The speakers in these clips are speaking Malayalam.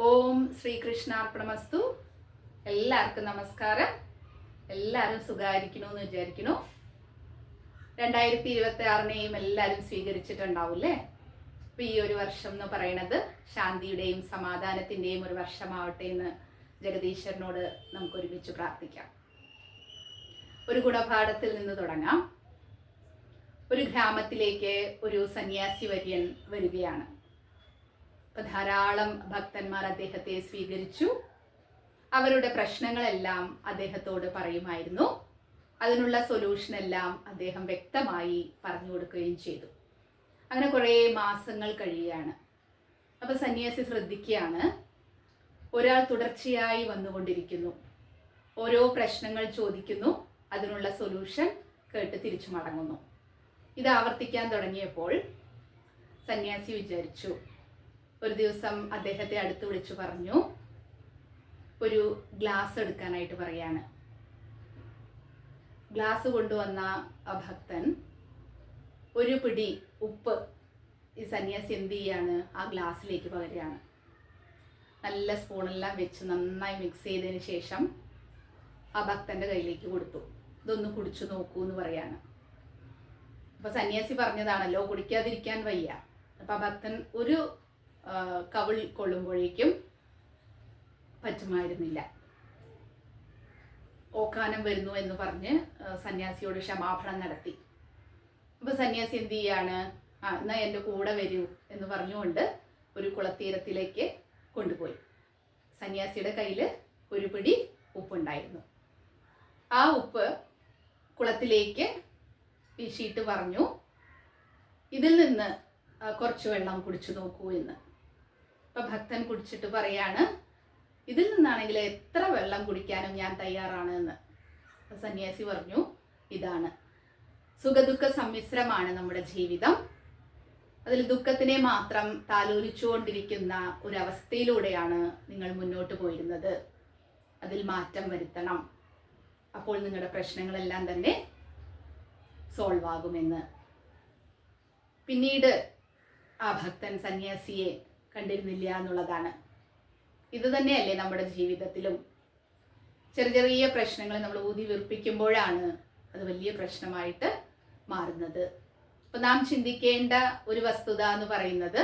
ഓം ശ്രീകൃഷ്ണാർപ്പണമസ്തു. എല്ലാവർക്കും നമസ്കാരം. എല്ലാവരും സുഖമായിരിക്കണമെന്ന് വിചാരിക്കുന്നു. രണ്ടായിരത്തി ഇരുപത്തി ആറിനെയും എല്ലാവരും സ്വീകരിച്ചിട്ടുണ്ടാവില്ലേ? അപ്പൊ ഈ ഒരു വർഷം എന്ന് പറയുന്നത് ശാന്തിയുടെയും സമാധാനത്തിന്റെയും ഒരു വർഷമാവട്ടെ എന്ന് ജഗദീശ്വരനോട് നമുക്ക് ഒരുമിച്ച് പ്രാർത്ഥിക്കാം. ഒരു ഗുണപാഠത്തിൽ നിന്ന് തുടങ്ങാം. ഒരു ഗ്രാമത്തിലേക്ക് ഒരു സന്യാസി വര്യൻ വരികയാണ്. അപ്പൊ ധാരാളം ഭക്തന്മാർ അദ്ദേഹത്തെ സ്വീകരിച്ചു. അവരുടെ പ്രശ്നങ്ങളെല്ലാം അദ്ദേഹത്തോട് പറയുമായിരുന്നു. അതിനുള്ള സൊല്യൂഷൻ എല്ലാം അദ്ദേഹം വ്യക്തമായി പറഞ്ഞു കൊടുക്കുകയും ചെയ്തു. അങ്ങനെ കുറേ മാസങ്ങൾ കഴിയുകയാണ്. അപ്പൊ സന്യാസി ശ്രദ്ധിക്കുകയാണ്. ഒരാൾ തുടർച്ചയായി വന്നുകൊണ്ടിരിക്കുന്നു. ഓരോ പ്രശ്നങ്ങൾ ചോദിക്കുന്നു. അതിനുള്ള സൊല്യൂഷൻ കേട്ട് തിരിച്ചു മടങ്ങുന്നു. ഇത് ആവർത്തിക്കാൻ തുടങ്ങിയപ്പോൾ സന്യാസി വിചാരിച്ചു ഒരു ദിവസം അദ്ദേഹത്തെ അടുത്ത് വിളിച്ചു പറഞ്ഞു. ഒരു ഗ്ലാസ് എടുക്കാനായിട്ട് പറയാണ്. ഗ്ലാസ് കൊണ്ടുവന്ന ഭക്തൻ ഒരു പിടി ഉപ്പ് ഈ സന്യാസി എന്ത് ചെയ്യാണ്? ആ ഗ്ലാസ്സിലേക്ക് പകരുകയാണ്. നല്ല സ്പൂണെല്ലാം വെച്ച് നന്നായി മിക്സ് ചെയ്തതിന് ശേഷം ആ ഭക്തന്റെ കയ്യിലേക്ക് കൊടുത്തു. ഇതൊന്ന് കുടിച്ചു നോക്കൂ എന്ന് പറയാണ്. അപ്പൊ സന്യാസി പറഞ്ഞതാണല്ലോ കുടിക്കാതിരിക്കാൻ വയ്യ. അപ്പൊ ആ ഭക്തൻ ഒരു കവിൾ കൊള്ളുമ്പോഴേക്കും പറ്റുമായിരുന്നില്ല. ഓക്കാനം വരുന്നു എന്ന് പറഞ്ഞ് സന്യാസിയോട് ക്ഷമാപണം നടത്തി. അപ്പൊ സന്യാസി എന്ത് ചെയ്യാണ്? ആ എന്നാ എന്റെ കൂടെ വരൂ എന്ന് പറഞ്ഞുകൊണ്ട് ഒരു കുളത്തീരത്തിലേക്ക് കൊണ്ടുപോയി. സന്യാസിയുടെ കയ്യിൽ ഒരു പിടി ഉപ്പുണ്ടായിരുന്നു. ആ ഉപ്പ് കുളത്തിലേക്ക് വീശിയിട്ട് പറഞ്ഞു ഇതിൽ നിന്ന് കുറച്ച് വെള്ളം കുടിച്ചു നോക്കൂ എന്ന്. അപ്പൊ ഭക്തൻ കുടിച്ചിട്ട് പറയാണ് ഇതിൽ നിന്നാണെങ്കിൽ എത്ര വെള്ളം കുടിക്കാനും ഞാൻ തയ്യാറാണ് എന്ന്. സന്യാസി പറഞ്ഞു ഇതാണ്. സുഖദുഃഖ സമ്മിശ്രമാണ് നമ്മുടെ ജീവിതം. അതിൽ ദുഃഖത്തിനെ മാത്രം താലോലിച്ചുകൊണ്ടിരിക്കുന്ന ഒരവസ്ഥയിലൂടെയാണ് നിങ്ങൾ മുന്നോട്ട് പോയിരുന്നത്. അതിൽ മാറ്റം വരുത്തണം. അപ്പോൾ നിങ്ങളുടെ പ്രശ്നങ്ങളെല്ലാം തന്നെ സോൾവ് ആകുമെന്ന് പിന്നീട് ആ ഭക്തൻ സന്യാസിയെ കണ്ടിരുന്നില്ല എന്നുള്ളതാണ്. ഇത് തന്നെയല്ലേ നമ്മുടെ ജീവിതത്തിലും. ചെറിയ ചെറിയ പ്രശ്നങ്ങൾ നമ്മൾ ഊതി വീർപ്പിക്കുമ്പോഴാണ് അത് വലിയ പ്രശ്നമായിട്ട് മാറുന്നത്. അപ്പൊ നാം ചിന്തിക്കേണ്ട ഒരു വസ്തുത എന്ന് പറയുന്നത്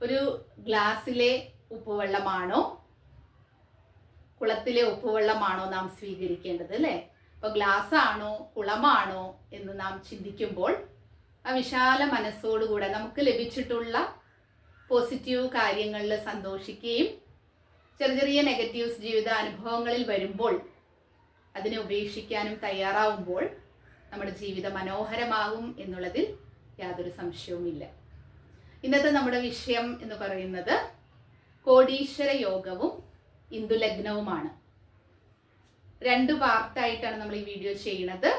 ഒരു ഗ്ലാസ്സിലെ ഉപ്പുവെള്ളമാണോ കുളത്തിലെ ഉപ്പുവെള്ളമാണോ നാം സ്വീകരിക്കേണ്ടത് അല്ലേ? അപ്പോൾ ഗ്ലാസ്സാണോ കുളമാണോ എന്ന് നാം ചിന്തിക്കുമ്പോൾ ആ വിശാല മനസ്സോടുകൂടെ നമുക്ക് ലഭിച്ചിട്ടുള്ള പോസിറ്റീവ് കാര്യങ്ങളിൽ സന്തോഷിക്കുകയും ചെറിയ ചെറിയ നെഗറ്റീവ്സ് ജീവിത അനുഭവങ്ങളിൽ വരുമ്പോൾ അതിനെ ഉപേക്ഷിക്കാനും തയ്യാറാവുമ്പോൾ നമ്മുടെ ജീവിതം മനോഹരമാകും എന്നുള്ളതിൽ യാതൊരു സംശയവുമില്ല. ഇന്നത്തെ നമ്മുടെ വിഷയം എന്ന് പറയുന്നത് കോടീശ്വര യോഗവും ഇന്ദുലഗ്നവുമാണ്. രണ്ട് പാർട്ടായിട്ടാണ് നമ്മൾ ഈ വീഡിയോ ചെയ്യുന്നത്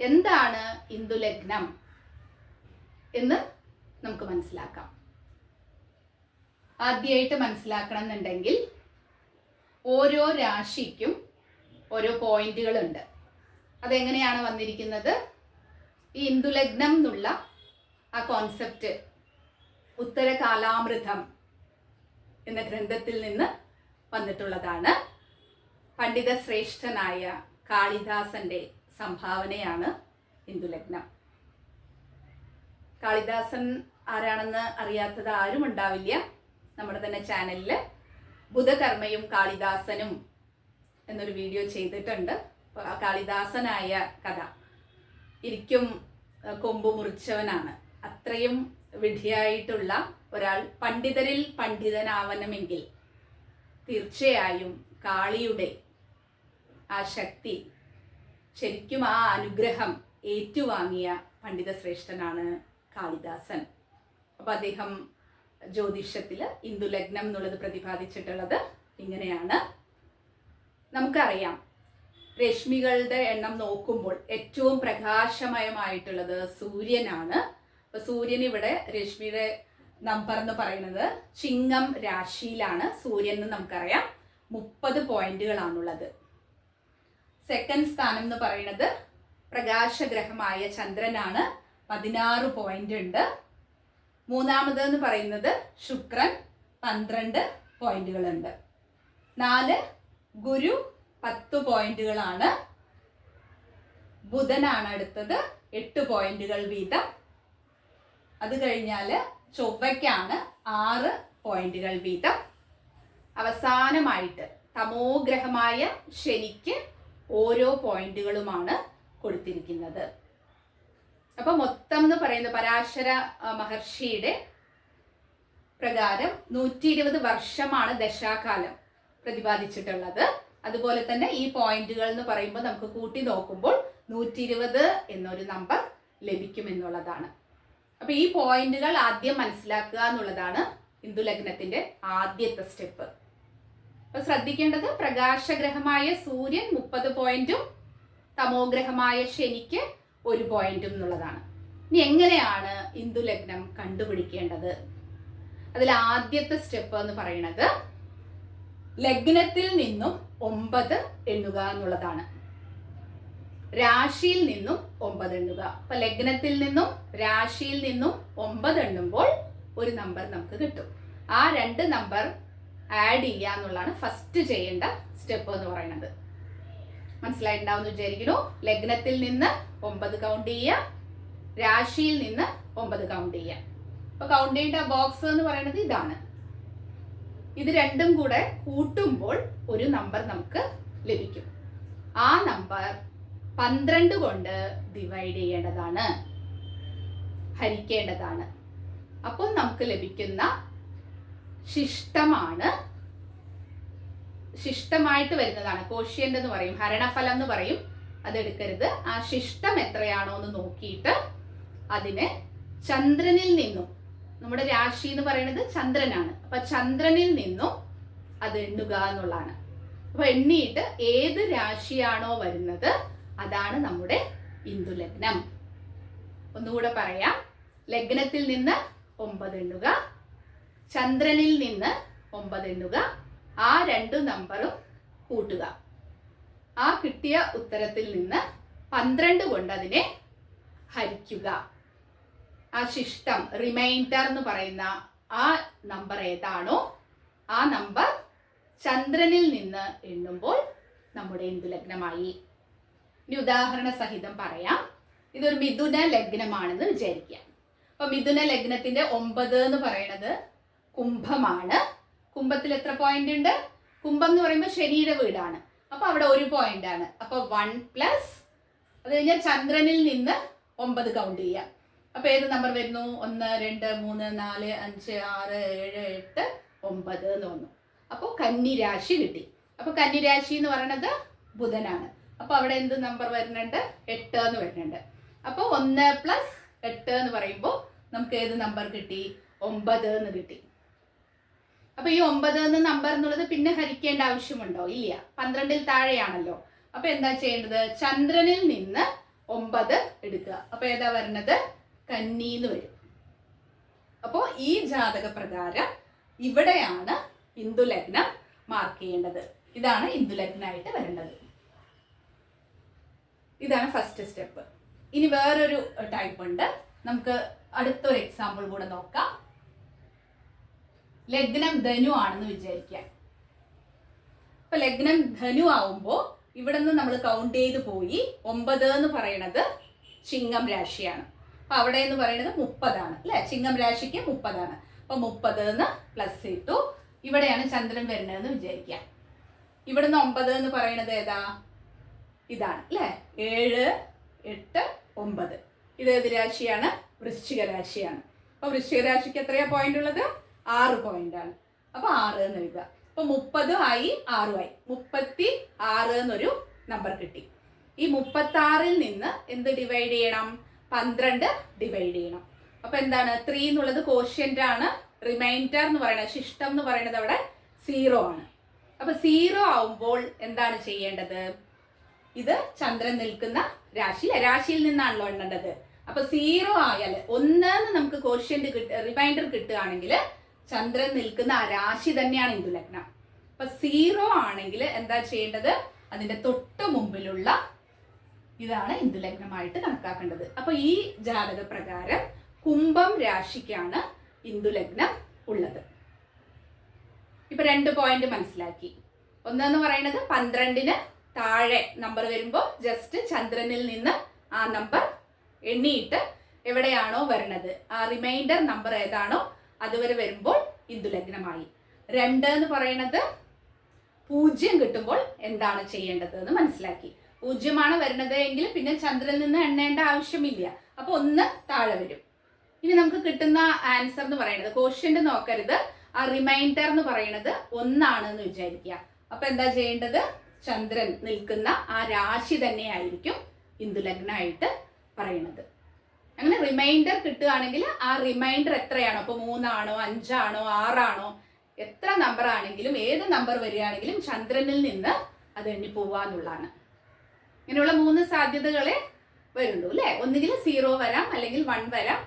എന്താണ് ഇന്ദുലഗ്നം എന്ന് നമുക്ക് മനസ്സിലാക്കാം. ആദ്യമായിട്ട് മനസ്സിലാക്കണം എന്നുണ്ടെങ്കിൽ ഓരോ രാശിക്കും ഓരോ പോയിന്റുകളുണ്ട്. അതെങ്ങനെയാണ് വന്നിരിക്കുന്നത്? ഈ ഇന്ദുലഗ്നം എന്നുള്ള ആ കോൺസെപ്റ്റ് ഉത്തര കാലാമൃതം എന്ന ഗ്രന്ഥത്തിൽ നിന്ന് വന്നിട്ടുള്ളതാണ്. പണ്ഡിത ശ്രേഷ്ഠനായ കാളിദാസന്റെ സംഭാവനയാണ് ഇന്ദുലഗ്നം. കാളിദാസൻ ആരാണെന്ന് അറിയാത്തത് ആരും ഉണ്ടാവില്ല നമ്മുടെ തന്നെ ചാനലിൽ ബുധകർമ്മയും കാളിദാസനും എന്നൊരു വീഡിയോ ചെയ്തിട്ടുണ്ട്. കാളിദാസനായ കഥ ഇരിക്കും കൊമ്പു മുറിച്ചവനാണ്. അത്രയും വിധിയായിട്ടുള്ള ഒരാൾ പണ്ഡിതരിൽ പണ്ഡിതനാവണമെങ്കിൽ തീർച്ചയായും കാളിയുടെ ആ ശക്തി ശരിക്കും ആ അനുഗ്രഹം ഏറ്റുവാങ്ങിയ പണ്ഡിത ശ്രേഷ്ഠനാണ് കാളിദാസൻ. അപ്പൊ അദ്ദേഹം ജ്യോതിഷത്തിൽ ഇന്ദുലഗ്നം എന്നുള്ളത് പ്രതിപാദിച്ചിട്ടുള്ളത് ഇങ്ങനെയാണ്. നമുക്കറിയാം രശ്മികളുടെ എണ്ണം നോക്കുമ്പോൾ ഏറ്റവും പ്രകാശമയമായിട്ടുള്ളത് സൂര്യനാണ്. അപ്പൊ സൂര്യൻ ഇവിടെ രശ്മിയുടെ നമ്പർ എന്ന് പറയുന്നത് ചിങ്ങം രാശിയിലാണ് സൂര്യൻ എന്ന് നമുക്കറിയാം. മുപ്പത് പോയിന്റുകളാണുള്ളത്. സെക്കൻഡ് സ്ഥാനം എന്ന് പറയുന്നത് പ്രകാശഗ്രഹമായ ചന്ദ്രനാണ്. പതിനാറ് പോയിന്റ് ഉണ്ട് മൂന്നാമത് എന്ന് പറയുന്നത് ശുക്രൻ പന്ത്രണ്ട് പോയിന്റുകളുണ്ട്. നാല് ഗുരു പത്ത് പോയിന്റുകളാണ്. ബുധനാണ് അടുത്തത് എട്ട് പോയിന്റുകൾ വീതം. അത് കഴിഞ്ഞാൽ ചൊവ്വയ്ക്കാണ് ആറ് പോയിന്റുകൾ വീതം. അവസാനമായിട്ട് തമോഗ്രഹമായ ശനിക്ക് ഓരോ പോയിന്റുകളുമാണ് കൊടുത്തിരിക്കുന്നത്. അപ്പൊ മൊത്തം എന്ന് പറയുന്നത് പരാശര മഹർഷിയുടെ പ്രകാരം നൂറ്റി ഇരുപത് വർഷമാണ് ദശാകാലം പ്രതിപാദിച്ചിട്ടുള്ളത്. അതുപോലെ തന്നെ ഈ പോയിന്റുകൾ എന്ന് പറയുമ്പോൾ നമുക്ക് കൂട്ടി നോക്കുമ്പോൾ നൂറ്റി ഇരുപത് എന്നൊരു നമ്പർ ലഭിക്കും എന്നുള്ളതാണ് അപ്പൊ ഈ പോയിന്റുകൾ ആദ്യം മനസ്സിലാക്കുക എന്നുള്ളതാണ് ഹിന്ദു ലഗ്നത്തിന്റെ ആദ്യത്തെ സ്റ്റെപ്പ്. അപ്പൊ ശ്രദ്ധിക്കേണ്ടത് പ്രകാശഗ്രഹമായ സൂര്യൻ മുപ്പത് പോയിന്റും തമോഗ്രഹമായ ശനിക്ക് ഒരു പോയിന്റും എന്നുള്ളതാണ്. ഇനി എങ്ങനെയാണ് ഹിന്ദു ലഗ്നം കണ്ടുപിടിക്കേണ്ടത്? അതിൽ ആദ്യത്തെ സ്റ്റെപ്പ് എന്ന് പറയുന്നത് ലഗ്നത്തിൽ നിന്നും ഒമ്പത് എണ്ണുക എന്നുള്ളതാണ്. രാശിയിൽ നിന്നും ഒമ്പത് എണ്ണുക. അപ്പൊ ലഗ്നത്തിൽ നിന്നും രാശിയിൽ നിന്നും ഒമ്പത് എണ്ണുമ്പോൾ ഒരു നമ്പർ നമുക്ക് കിട്ടും. ആ രണ്ട് നമ്പർ ആഡ് ചെയ്യുക എന്നുള്ളതാണ് ഫസ്റ്റ് ചെയ്യേണ്ട സ്റ്റെപ്പ് എന്ന് പറയുന്നത്. മനസ്സിലായിട്ടുണ്ടാവും എന്ന് വിചാരിക്കുന്നു. ലഗ്നത്തിൽ നിന്ന് ഒമ്പത് കൗണ്ട് ചെയ്യുക. രാശിയിൽ നിന്ന് ഒമ്പത് കൗണ്ട് ചെയ്യുക. അപ്പൊ കൗണ്ട് ചെയ്യേണ്ട ബോക്സ് എന്ന് പറയുന്നത് ഇതാണ്. ഇത് രണ്ടും കൂടെ കൂട്ടുമ്പോൾ ഒരു നമ്പർ നമുക്ക് ലഭിക്കും. ആ നമ്പർ പന്ത്രണ്ട് കൊണ്ട് ഡിവൈഡ് ചെയ്യേണ്ടതാണ്. ഹരിക്കേണ്ടതാണ്. അപ്പോൾ നമുക്ക് ലഭിക്കുന്ന ശിഷ്ടമാണ് ശിഷ്ടമായിട്ട് വരുന്നതാണ്. കോഷ്യന്റ് എന്ന് പറയും. ഹരണഫലം എന്ന് പറയും. അതെടുക്കരുത് ആ ശിഷ്ടം എത്രയാണോ എന്ന് നോക്കിയിട്ട് അതിനെ ചന്ദ്രനിൽ നിന്നും നമ്മുടെ രാശി എന്ന് പറയുന്നത് ചന്ദ്രനാണ്. അപ്പൊ ചന്ദ്രനിൽ നിന്നും അത് എണ്ണുക എന്നുള്ളതാണ്. അപ്പൊ എണ്ണിയിട്ട് ഏത് രാശിയാണോ വരുന്നത് അതാണ് നമ്മുടെ ഇന്ദുലഗ്നം. ഒന്നുകൂടെ പറയാം. ലഗ്നത്തിൽ നിന്ന് ഒമ്പത് എണ്ണുക ചന്ദ്രനിൽ നിന്ന് ഒമ്പത് എണ്ണുക ആ രണ്ട് നമ്പറും കൂട്ടുക. ആ കിട്ടിയ ഉത്തരത്തിൽ നിന്ന് പന്ത്രണ്ട് കൊണ്ട് അതിനെ ഹരിക്കുക. ആ ശിഷ്ടം റിമൈൻഡർ എന്ന് പറയുന്ന ആ നമ്പർ ഏതാണോ ആ നമ്പർ ചന്ദ്രനിൽ നിന്ന് എണ്ണുമ്പോൾ നമ്മുടെ എന്ത് ലഗ്നമായി? ഇനി ഉദാഹരണ സഹിതം പറയാം. ഇതൊരു മിഥുന ലഗ്നമാണെന്ന് വിചാരിക്കാം. അപ്പൊ മിഥുന ലഗ്നത്തിന്റെ ഒമ്പത് എന്ന് പറയുന്നത് കുംഭമാണ്. കുംഭത്തിൽ എത്ര പോയിന്റ് ഉണ്ട്? കുംഭം എന്ന് പറയുമ്പോൾ ശനിയുടെ വീടാണ്. അപ്പൊ അവിടെ ഒരു പോയിന്റ് ആണ്. അപ്പൊ വൺ പ്ലസ് അത് കഴിഞ്ഞാൽ ചന്ദ്രനിൽ നിന്ന് ഒമ്പത് കൗണ്ട് ചെയ്യാം. അപ്പൊ ഏത് നമ്പർ വരുന്നു? ഒന്ന് രണ്ട് മൂന്ന് നാല് അഞ്ച് ആറ് ഏഴ് എട്ട് ഒമ്പത് എന്ന് വന്നു. അപ്പോൾ കന്നിരാശി കിട്ടി. അപ്പൊ കന്നിരാശി എന്ന് പറയുന്നത് ബുധനാണ്. അപ്പൊ അവിടെ എന്ത് നമ്പർ വരുന്നുണ്ട്? എട്ട് എന്ന് വരുന്നുണ്ട്. അപ്പോൾ ഒന്ന് പ്ലസ് എട്ട് എന്ന് പറയുമ്പോൾ നമുക്ക് ഏത് നമ്പർ കിട്ടി? ഒമ്പത് എന്ന് കിട്ടി. അപ്പൊ ഈ ഒമ്പത് എന്ന നമ്പർ എന്നുള്ളത് പിന്നെ ഹരിക്കേണ്ട ആവശ്യമുണ്ടോ? ഇല്ല. പന്ത്രണ്ടിൽ താഴെയാണല്ലോ. അപ്പൊ എന്താ ചെയ്യേണ്ടത്? ചന്ദ്രനിൽ നിന്ന് ഒമ്പത് എടുക്കുക. അപ്പൊ ഏതാ വരുന്നത് കന്നിന്ന് വരും. അപ്പോ ഈ ജാതക പ്രകാരം ഇവിടെയാണ് ഇന്ദുലഗ്നം മാർക്ക് ചെയ്യേണ്ടത്. ഇതാണ് ഹിന്ദു ലഗ്നമായിട്ട് വരേണ്ടത്. ഇതാണ് ഫസ്റ്റ് സ്റ്റെപ്പ് ഇനി വേറൊരു ടൈപ്പ് ഉണ്ട്. നമുക്ക് അടുത്തൊരു എക്സാമ്പിൾ കൂടെ നോക്കാം. ലഗ്നം ധനു ആണെന്ന് വിചാരിക്കുക. അപ്പൊ ലഗ്നം ധനു ആവുമ്പോൾ ഇവിടെ നിന്ന് നമ്മൾ കൗണ്ട് ചെയ്ത് പോയി ഒമ്പത് എന്ന് പറയണത് ചിങ്ങം രാശിയാണ്. അപ്പൊ അവിടെ എന്ന് പറയുന്നത് മുപ്പതാണ് അല്ലെ? ചിങ്ങം രാശിക്ക് മുപ്പതാണ്. അപ്പൊ മുപ്പത് എന്ന് പ്ലസ് ഇട്ടു. ഇവിടെയാണ് ചന്ദ്രൻ വരുന്നതെന്ന് ഇവിടെ ഇവിടുന്ന് ഒമ്പത് എന്ന് പറയുന്നത് ഏതാ? ഇതാണ് അല്ലേ? ഏഴ് എട്ട് ഒമ്പത്. ഇത് ഏത് രാശിയാണ്? വൃശ്ചിക രാശിയാണ്. അപ്പൊ വൃശ്ചിക രാശിക്ക് എത്രയാ പോയിന്റ് ഉള്ളത്? ആറ് പോയിന്റ് ആണ്. അപ്പൊ ആറ് എന്ന് എഴുതുക. അപ്പൊ മുപ്പത് ആയി ആറും ആയി. മുപ്പത്തി ആറ് എന്നൊരു നമ്പർ കിട്ടി. ഈ മുപ്പത്തി ആറിൽ നിന്ന് എന്ത് ഡിവൈഡ് ചെയ്യണം? പന്ത്രണ്ട് ഡിവൈഡ് ചെയ്യണം. അപ്പൊ എന്താണ്? ത്രീ എന്നുള്ളത് കോഷ്യന്റ് ആണ്. റിമൈൻഡർ എന്ന് പറയുന്നത് ശിഷ്ടം എന്ന് പറയുന്നത് അവിടെ സീറോ ആണ്. അപ്പൊ സീറോ ആവുമ്പോൾ എന്താണ് ചെയ്യേണ്ടത്? ഇത് ചന്ദ്രൻ നിൽക്കുന്ന രാശി രാശിയിൽ നിന്നാണല്ലോ എണ്ണേണ്ടത്. അപ്പൊ സീറോ ആയാൽ ഒന്ന് നമുക്ക് കോഷ്യന്റ് കിട്ട റിമൈൻഡർ കിട്ടുകയാണെങ്കിൽ ചന്ദ്രൻ നിൽക്കുന്ന ആ രാശി തന്നെയാണ് ഇന്ദുലഗ്നം അപ്പൊ സീറോ ആണെങ്കിൽ എന്താ ചെയ്യേണ്ടത്? അതിന്റെ തൊട്ട് മുമ്പിലുള്ള ഇതാണ് ഇന്ദുലഗ്നമായിട്ട് കണക്കാക്കേണ്ടത്. അപ്പൊ ഈ ജാതക പ്രകാരം കുംഭം രാശിക്കാണ് ഇന്ദുലഗ്നം ഉള്ളത്. ഇപ്പൊ രണ്ട് പോയിന്റ് മനസ്സിലാക്കി. ഒന്നെന്ന് പറയുന്നത് പന്ത്രണ്ടിന് താഴെ നമ്പർ വരുമ്പോൾ ജസ്റ്റ് ചന്ദ്രനിൽ നിന്ന് ആ നമ്പർ എണ്ണിയിട്ട് എവിടെയാണോ വരണത്. ആ റിമൈൻഡർ നമ്പർ ഏതാണോ അതുവരെ വരുമ്പോൾ ഇന്ദുലഗ്നമായി രണ്ട് എന്ന് പറയുന്നത് പൂജ്യം കിട്ടുമ്പോൾ എന്താണ് ചെയ്യേണ്ടത് എന്ന് മനസ്സിലാക്കി. പൂജ്യമാണ് വരുന്നത് എങ്കിൽ പിന്നെ ചന്ദ്രനിൽ നിന്ന് എണ്ണേണ്ട ആവശ്യമില്ല. അപ്പൊ ഒന്ന് താഴെ വരും. ഇനി നമുക്ക് കിട്ടുന്ന ആൻസർ എന്ന് പറയുന്നത് ക്വസ്റ്റ്യൻ നോക്കരുത്. ആ റിമൈൻഡർ എന്ന് പറയുന്നത് ഒന്നാണ് എന്ന് വിചാരിക്കുക. അപ്പൊ എന്താ ചെയ്യേണ്ടത്? ചന്ദ്രൻ നിൽക്കുന്ന ആ രാശി തന്നെയായിരിക്കും ഇന്ദുലഗ്നായിട്ട് പറയുന്നത് അങ്ങനെ റിമൈൻഡർ കിട്ടുകയാണെങ്കിൽ ആ റിമൈൻഡർ എത്രയാണോ? അപ്പൊ മൂന്നാണോ അഞ്ചാണോ ആറാണോ? എത്ര നമ്പർ ആണെങ്കിലും ഏത് നമ്പർ വരികയാണെങ്കിലും ചന്ദ്രനിൽ നിന്ന് അത് എണ്ണി പോവാന്നുള്ളതാണ് ഇങ്ങനെയുള്ള മൂന്ന് സാധ്യതകളെ വരുള്ളൂ അല്ലേ? ഒന്നുകിൽ സീറോ വരാം അല്ലെങ്കിൽ വൺ വരാം.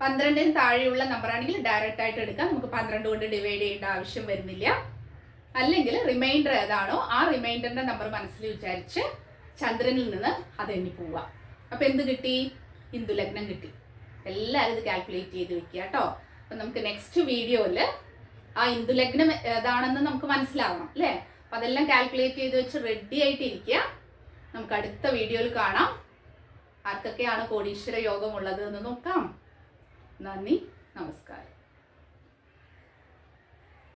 പന്ത്രണ്ടിന് താഴെയുള്ള നമ്പർ ആണെങ്കിൽ ഡയറക്റ്റ് ആയിട്ട് എടുക്കാം. നമുക്ക് പന്ത്രണ്ട് കൊണ്ട് ഡിവൈഡ് ചെയ്യേണ്ട ആവശ്യം വരുന്നില്ല. അല്ലെങ്കിൽ റിമൈൻഡർ ഏതാണോ ആ റിമൈൻഡറിന്റെ നമ്പർ മനസ്സിൽ വിചാരിച്ച് ചന്ദ്രനിൽ നിന്ന് അത് എണ്ണി പോവാം അപ്പൊ എന്ത് കിട്ടി? ഹിന്ദുലഗ്നം കിട്ടി. എല്ലാവരും ഇത് കാൽക്കുലേറ്റ് ചെയ്ത് വെക്കുക കേട്ടോ. അപ്പൊ നമുക്ക് നെക്സ്റ്റ് വീഡിയോയിൽ ആ ഹിന്ദു ലഗ്നം ഏതാണെന്ന് നമുക്ക് മനസ്സിലാവണം അല്ലേ? അപ്പൊ അതെല്ലാം കാൽക്കുലേറ്റ് ചെയ്ത് വെച്ച് റെഡി ആയിട്ട് ഇരിക്കുക നമുക്ക് അടുത്ത വീഡിയോയിൽ കാണാം. ആർക്കൊക്കെയാണ് കോടീശ്വര യോഗം ഉള്ളത് എന്ന് നോക്കാം. നന്ദി നമസ്കാരം.